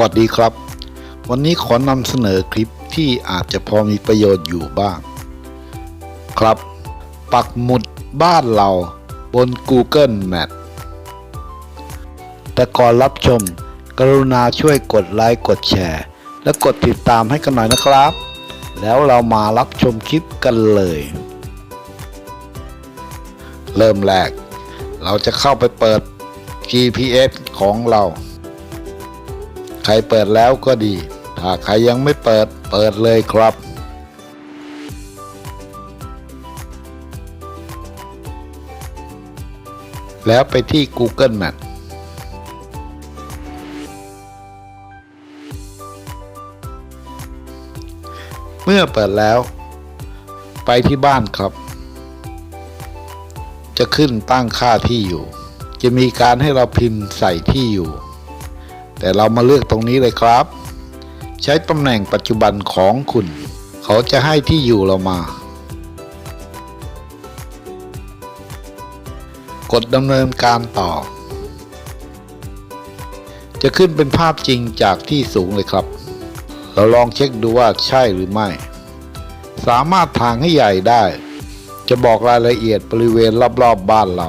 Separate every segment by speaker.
Speaker 1: วัสดีครับ วันนี้ขอนำเสนอคลิปที่อาจจะพอมีประโยชน์อยู่บ้าง ครับ ปักหมุดบ้านเราบน Google Map แต่ก่อนรับชม กรุณาช่วยกดไลค์กดแชร์ และกดติดตามให้กันหน่อยนะครับ แล้วเรามารับชมคลิปกันเลย เริ่มแรก เราจะเข้าไปเปิด GPS ของเรา ใครเปิดแล้วก็ดี ถ้าใครยังไม่เปิดเปิดเลยครับแล้วไปที่ Google Map เมื่อเปิดแล้ว ไปที่บ้านครับ จะขึ้นตั้งค่าที่อยู่ จะมีการให้เราพิมพ์ใส่ที่อยู่ แต่เรามาเลือกตรงนี้เลยครับ ใช้ตำแหน่งปัจจุบันของคุณ เขาจะให้ที่อยู่เรามา กดดำเนินการต่อ จะขึ้นเป็นภาพจริงจากที่สูงเลยครับ เราลองเช็คดูว่าใช่หรือไม่ สามารถทางให้ใหญ่ได้ จะบอกรายละเอียดบริเวณรอบๆบบ้านเรา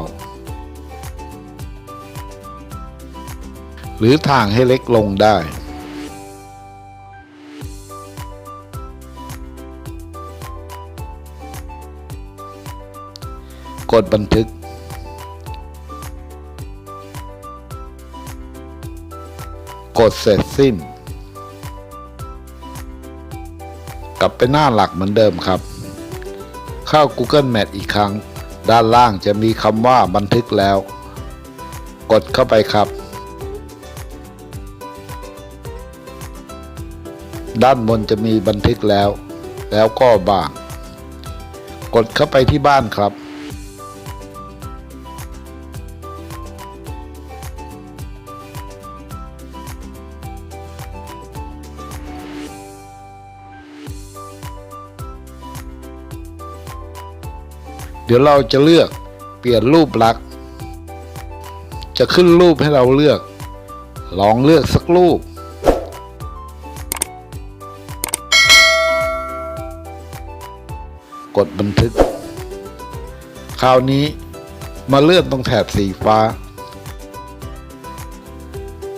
Speaker 1: หรือทางให้เล็กลงได้ กดบันทึก กดเสร็จสิ้น กลับไปหน้าหลักเหมือนเดิมครับ เข้า Google Map อีกครั้ง ด้านล่างจะมีคำว่าบันทึกแล้ว กดเข้าไปครับ ด้านบนจะมีบันทึกแล้ว แล้วก็บ้างกดเข้าไปที่บ้านครับ เดี๋ยวเราจะเลือกเปลี่ยนรูปลักษณ์จะขึ้นรูปให้เราเลือก ลองเลือกสักรูป กดบันทึก คราวนี้มาเลื่อนตรงแถบสีฟ้า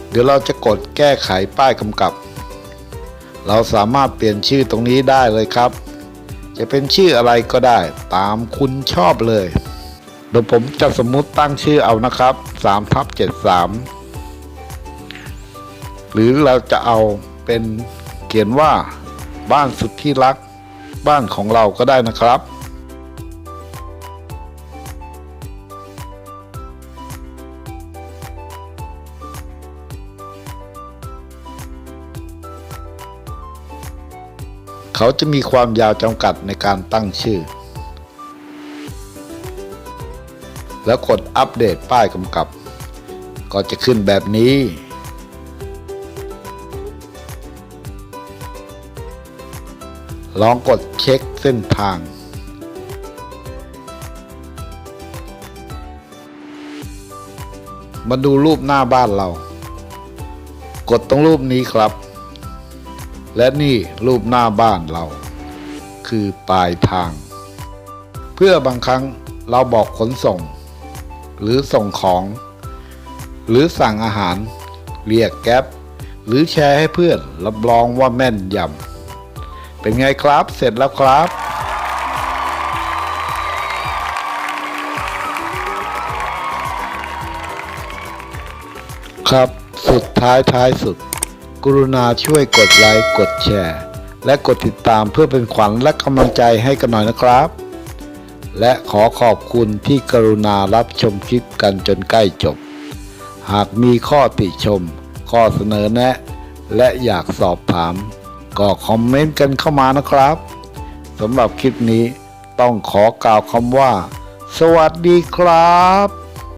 Speaker 1: เดี๋ยวเราจะกดแก้ไขป้ายกำกับ เราสามารถเปลี่ยนชื่อตรงนี้ได้เลยครับ จะเป็นชื่ออะไรก็ได้ตามคุณชอบเลยเดี๋ยวผมจะสมมุติตั้งชื่อเอานะครับ3ทับ73 หรือเราจะเอาเป็นเขียนว่าบ้านสุดที่รัก บ้านของเราก็ได้นะครับ เขาจะมีความยาวจำกัดในการตั้งชื่อ แล้วกดอัปเดตป้ายกำกับ ก็จะขึ้นแบบนี้ ลองกดเช็คเส้นทาง มาดูรูปหน้าบ้านเรา กดตรงรูปนี้ครับ และนี่รูปหน้าบ้านเรา คือปลายทาง เพื่อบางครั้งเราบอกขนส่ง หรือส่งของ หรือสั่งอาหาร เรียกแก๊ปหรือแชร์ให้เพื่อนรับรองว่าแม่นยำ เป็นไงครับ เสร็จแล้วครับ ครับสุดท้ายท้ายสุด กรุณาช่วยกดไลค์กดแชร์ และกดติดตามเพื่อเป็นขวัญและกำลังใจให้กันหน่อยนะครับ และขอขอบคุณที่กรุณารับชมคลิปกันจนใกล้จบ หากมีข้อติชม ข้อเสนอแนะ และอยากสอบถาม ก็คอมเมนต์กันเข้ามานะครับสำหรับคลิปนี้ต้องขอกล่าวคำว่า สวัสดีครับ